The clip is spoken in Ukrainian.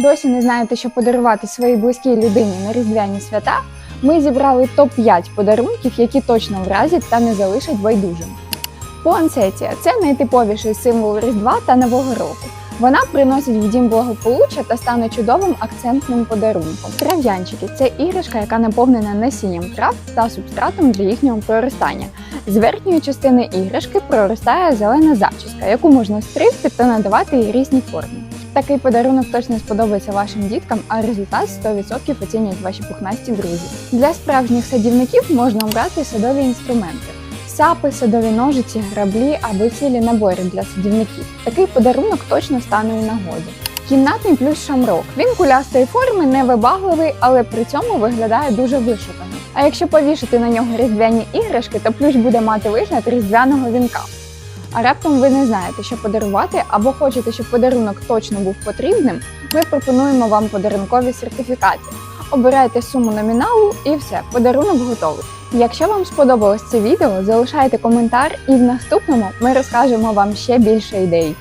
Досі не знаєте, що подарувати своїй близькій людині на різдвяні свята? Ми зібрали топ-5 подарунків, які точно вразять та не залишать байдужим. Пуансетія це найтиповіший символ Різдва та Нового року. Вона приносить в дім благополуччя та стане чудовим акцентним подарунком. Трав'янчики це іграшка, яка наповнена насінням трав та субстратом для їхнього проростання. З верхньої частини іграшки проростає зелена зачіска, яку можна стригти та надавати їй різні форми. Такий подарунок точно сподобається вашим діткам, а результат 100% оцінять ваші пухнасті друзі. Для справжніх садівників можна обрати садові інструменти. Сапи, садові ножиці, граблі або цілі набори для садівників. Такий подарунок точно стане у нагоді. Кімнатний плюс шамрок. Він кулястої форми, невибагливий, але при цьому виглядає дуже вишукано. А якщо повішати на нього різдвяні іграшки, то плющ буде мати вигляд різдвяного вінка. А раптом ви не знаєте, що подарувати, або хочете, щоб подарунок точно був потрібним, ми пропонуємо вам подарункові сертифікати. Обирайте суму номіналу і все, подарунок готовий. Якщо вам сподобалось це відео, залишайте коментар, і в наступному ми розкажемо вам ще більше ідей.